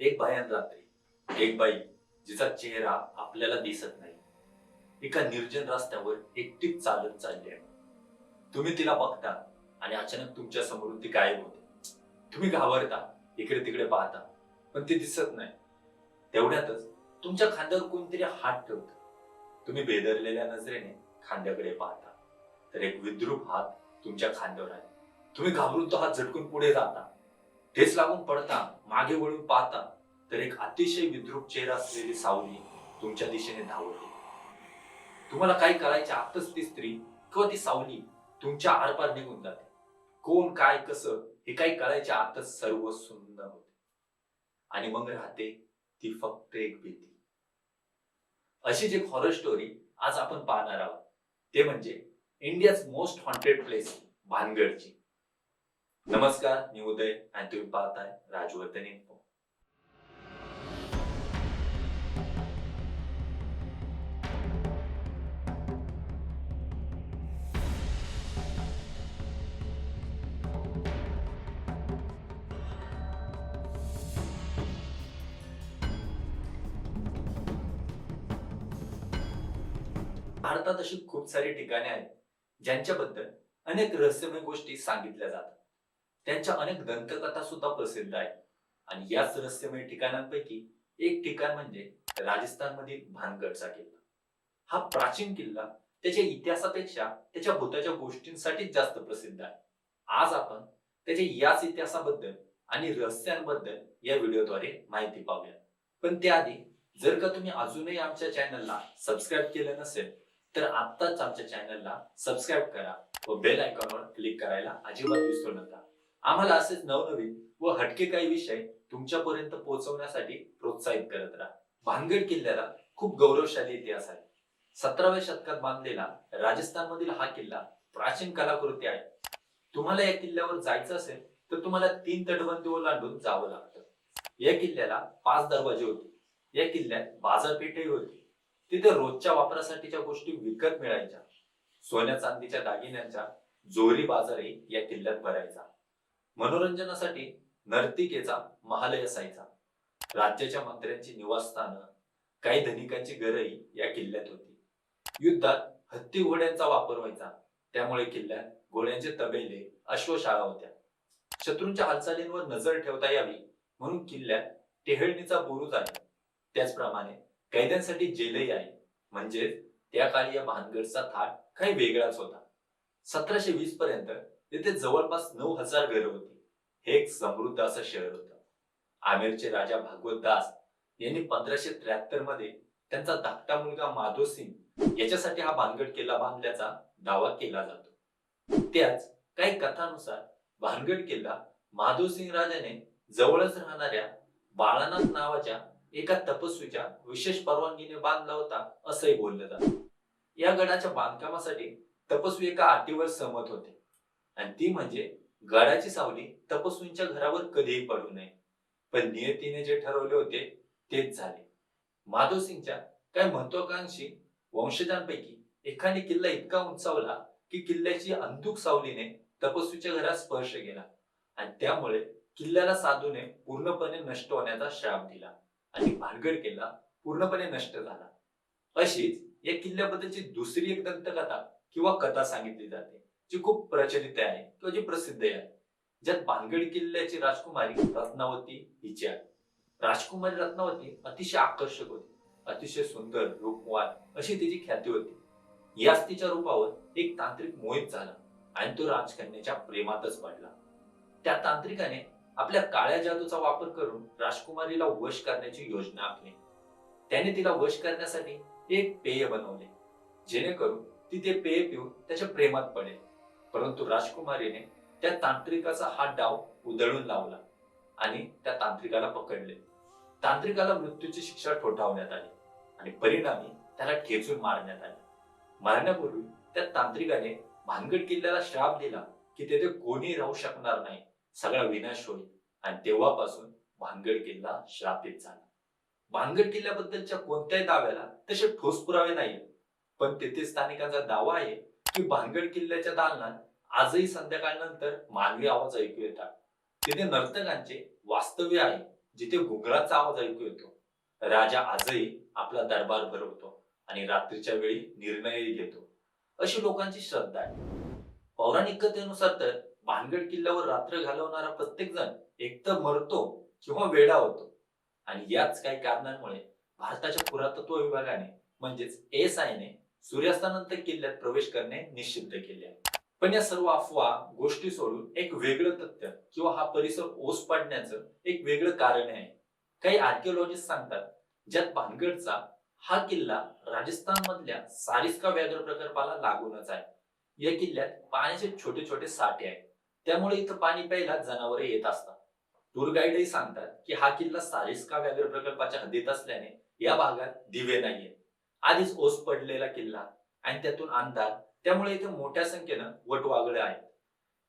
एक भयान रात्री. एक बाई जिचा चेहरा आपल्याला दिसत नाही. एका निर्जन रस्त्यावर एकटीच चालत चालली आहे. तुम्ही तिला बघता आणि अचानक तुमच्या समोरून ती गायब होते. तुम्ही घाबरता इकडे तिकडे पाहता पण ती दिसत नाही. तेवढ्यातच तुमच्या खांद्यावर कोणतरी हात ठेवत. तुम्ही बेदरलेल्या नजरेने खांद्याकडे पाहता. तर एक विद्रूप हात तुमच्या खांद्यावर आहे. तुम्ही घाबरून तो हात झटकून पुढे जाता. तेच लागून पडता मागे वळून पाहता तर एक अतिशय विद्रूप चेहरा असलेली सावली तुमच्या दिशेने धावली. तुम्हाला काही कळायच्या आतच ती स्त्री किंवा ती सावली तुमच्या आरपार निघून जाते. कोण काय कसं हे काही कळायच्या आतच सर्व सुंदर होते. आणि मग राहते ती फक्त एक भीती. अशीच एक हॉरर स्टोरी आज आपण पाहणार आहोत ते म्हणजे इंडियाज मोस्ट हॉन्टेड प्लेस भानगडची. नमस्कार मी उदय आणि तुम्ही पाहताय राजवर्धन इन्फो भारतात अशी खूप सारी ठिकाणे आहेत ज्यांच्याबद्दल अनेक रहस्यमय गोष्टी सांगितल्या जातात. त्यांच्या अनेक दंतकथा सुद्धा प्रसिद्ध आहेत. आणि याच रहस्यमय ठिकाणांपैकी एक ठिकाण म्हणजे राजस्थानमधील भानगडचा किल्ला. हा प्राचीन किल्ला त्याच्या इतिहासापेक्षा त्याच्या भूताच्या गोष्टींसाठीच जास्त प्रसिद्ध आहे. आज आपण त्याच्या याच इतिहासाबद्दल आणि रहस्यांबद्दल या व्हिडिओद्वारे माहिती पाहूया पण त्याआधी जर का तुम्ही अजूनही आमच्या चॅनलला सबस्क्राईब केलं नसेल तर आत्ताच आमच्या चॅनलला सबस्क्राईब करा व बेल आयकॉनवर क्लिक करायला अजिबात विसरू नका. आम्हाला असेच नवनवीन व हटके काही विषय तुमच्यापर्यंत पोहोचवण्यासाठी प्रोत्साहित करत राहा. भानगड किल्ल्याला खूप गौरवशाली इतिहास आहे. सतराव्या शतकात बांधलेला राजस्थानमधील हा किल्ला प्राचीन कलाकृती आहे. तुम्हाला या किल्ल्यावर जायचं असेल तर तुम्हाला तीन तटबंदी ओलांडून जावं लागतं. या किल्ल्याला पाच दरवाजे होते. या किल्ल्यात बाजारपेठही होती. तिथे रोजच्या वापरासाठीच्या गोष्टी विकत मिळायच्या. सोन्या चांदीच्या दागिन्यांच्या जोरी बाजारही या किल्ल्यात भरायचा. मनोरंजनासाठी नर्तिकेचा महालय असायचा. राज्याच्या मंत्र्यांची निवासस्थानं काही धनिकांची घरही या किल्ल्यात होती. युद्धात हत्ती घोड्यांचा वापर व्हायचा. त्यामुळे किल्ल्यात घोड्यांचे तबेले अश्वशाळा होत्या. शत्रूंच्या हालचालींवर नजर ठेवता यावी म्हणून किल्ल्यात टेहळणीचा बुरुज आहे. त्याचप्रमाणे कैद्यांसाठी जेलही आहे. म्हणजे त्या काळी या भानगडचा थाट काही वेगळाच होता. सतराशे वीस पर्यंत तेथे जवळपास नऊ हजार घरं होती. हे एक समृद्ध असं शहर होतं. आमेरचे राजा भागवत दास यांनी पंधराशे त्र्याहत्तरमध्ये त्यांचा धाकटा मुलगा माधो सिंग याच्यासाठी हा भानगड किल्ला बांधल्याचा दावा केला जातो. त्याच काही कथानुसार भानगड किल्ला माधवसिंग राजाने जवळच राहणाऱ्या बाळानाथ नावाच्या एका तपस्वीच्या विशेष परवानगीने बांधला होता असंही बोललं जातं. या गडाच्या बांधकामासाठी तपस्वी एका अटीवर सहमत होते. आणि ती म्हणजे गडाची सावली तपस्वींच्या घरावर कधीही पडू नये. पण नियतीने जे ठरवले होते तेच झाले. माधवसिंगच्या काही महत्वाकांक्षी वंशजांपैकी एखादी किल्ला इतका उंचावला की किल्ल्याची अंतुक सावलीने तपस्वीच्या घरात स्पर्श केला आणि त्यामुळे किल्ल्याला साधूने पूर्णपणे नष्ट होण्याचा श्राप दिला आणि भानगड किल्ला पूर्णपणे नष्ट झाला. अशीच या किल्ल्याबद्दलची दुसरी एक दंतकथा किंवा कथा सांगितली जाते. जी खूप प्रचलित आहे किंवा जी प्रसिद्ध आहे ज्यात भानगड किल्ल्याची राजकुमारी रत्नावती हिची आहे. राजकुमारी रत्नावती अतिशय आकर्षक होती अतिशय सुंदर रूपवान अशी तिची ख्याती होती. याच तिच्या रूपावर एक तांत्रिक मोहित झाला आणि तो राजकन्याच्या प्रेमातच पडला. त्या तांत्रिकाने आपल्या काळ्या जादूचा वापर करून राजकुमारीला वश करण्याची योजना आखली. त्याने तिला वश करण्यासाठी एक पेय बनवले जेणेकरून ती ते पेय पिऊन त्याच्या प्रेमात पडेल. परंतु राजकुमारीने त्या तांत्रिकाचा हा डाव उधळून लावला आणि त्या तांत्रिकाला पकडले. तांत्रिकाला मृत्यूची शिक्षा ठोठावण्यात आली आणि परिणामी त्याला ठेचून मारण्यात आले. मारण्यापूर्वी त्या तांत्रिकाने भानगड किल्ल्याला श्राप दिला की तेथे कोणी राहू शकणार नाही. सगळा विनाश होईल आणि तेव्हापासून भानगड किल्ला श्रापित झाला. भानगड किल्ल्याबद्दलच्या कोणत्याही दाव्याला तसे ठोस पुरावे नाही पण तेथे स्थानिकांचा दावा आहे की भानगड किल्ल्याच्या दालनात आजही संध्याकाळनंतर मानवी आवाज ऐकू येतात. तिथे नर्तकांचे वास्तव्य आहे जिथे घुगराचा आवाज ऐकू येतो. राजा आजही आपला दरबार भरवतो आणि रात्रीच्या वेळी निर्णयही घेतो. अशी लोकांची श्रद्धा आहे. पौराणिक कथेनुसार तर भानगड किल्ल्यावर रात्र घालवणारा प्रत्येक जण एकतर मरतो किंवा वेडा होतो. आणि याच काही कारणांमुळे भारताच्या पुरातत्व विभागाने म्हणजेच एस ने सूर्यास्तानंतर किल्ल्यात प्रवेश करणे निषिद्ध केले आहे. पण या सर्व अफवा गोष्टी सोडून एक वेगळं तथ्य किंवा हा परिसर ओस पडण्याचं एक वेगळं कारण आहे. काही आर्किओलॉजिस्ट सांगतात ज्यात भानगडचा हा किल्ला राजस्थान मधल्या सारिस्का व्याघ्र प्रकल्पाला लागूनच आहे. या किल्ल्यात पाण्याचे छोटे छोटे साठे आहेत. त्यामुळे इथं पाणी प्यायला जनावरे येत असतात. टूर गाईडही सांगतात की हा किल्ला सारिस्का व्याघ्र प्रकल्पाच्या हद्दीत असल्याने या भागात दिवे नाहीये आधीच ओस पडलेला किल्ला आणि त्यातून अंधार त्यामुळे इथे मोठ्या संख्येनं वटवागळे आहेत.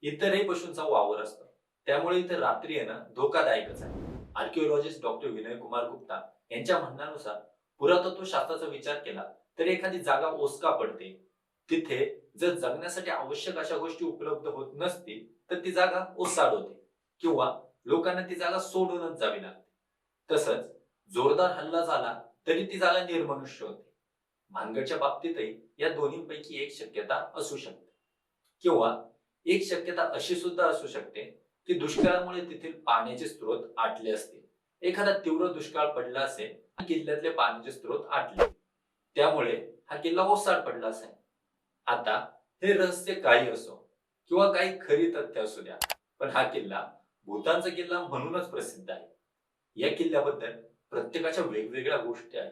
इतरही पशूंचा वावर असतो. त्यामुळे इथे रात्री येणं धोकादायकच आहे. आर्किओलॉजिस्ट डॉक्टर विनय कुमार गुप्ता यांच्या म्हणण्यानुसार पुरातत्व शास्त्राचा विचार केला तर एखादी जागा ओसका पडते. तिथे जर जगण्यासाठी आवश्यक अशा गोष्टी उपलब्ध होत नसतील तर ती जागा ओसाड होते किंवा लोकांना ती जागा सोडूनच जावी लागते. तसंच जोरदार हल्ला झाला तरी ती जागा निर्मनुष्य होते. भानगडच्या बाबतीतही या दोन्हीपैकी एक शक्यता असू शकते. किंवा एक शक्यता अशी सुद्धा असू शकते की दुष्काळामुळे तेथील पाण्याचे स्रोत आटले असतील. एखादा तीव्र दुष्काळ पडला असेल आणि किल्ल्यातले पाण्याचे स्रोत आटले. त्यामुळे हा किल्ला ओसाड पडला असेल. आता हे रहस्य काही असो किंवा काही खरी तथ्य असू द्या पण हा किल्ला भूतांचा किल्ला म्हणूनच प्रसिद्ध आहे. या किल्ल्याबद्दल प्रत्येकाच्या वेगवेगळ्या गोष्टी आहेत.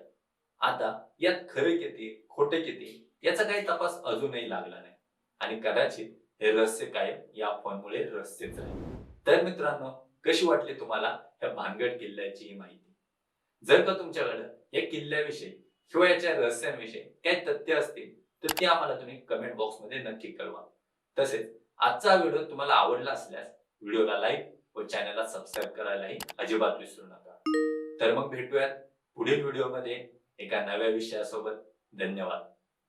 आता यात खरे किती खोटे किती याचा काही तपास अजूनही लागला नाही. आणि कदाचित हे रहस्य कायम या फोनमुळे रहस्यच राहील. तर मित्रांनो कशी वाटली तुम्हाला या भानगड किल्ल्याची ही माहिती? जर का तुमच्याकडे या किल्ल्याविषयी किंवा याच्या रहस्यांविषयी काही तथ्य असतील तर ते आम्हाला तुम्ही कमेंट बॉक्समध्ये नक्की कळवा. तसेच आजचा व्हिडिओ तुम्हाला आवडला असल्यास व्हिडिओला लाईक व चॅनलला सबस्क्राईब करायलाही अजिबात विसरू नका. तर मग भेटूयात पुढील व्हिडिओमध्ये. एका नव्या विषयासोबत धन्यवाद.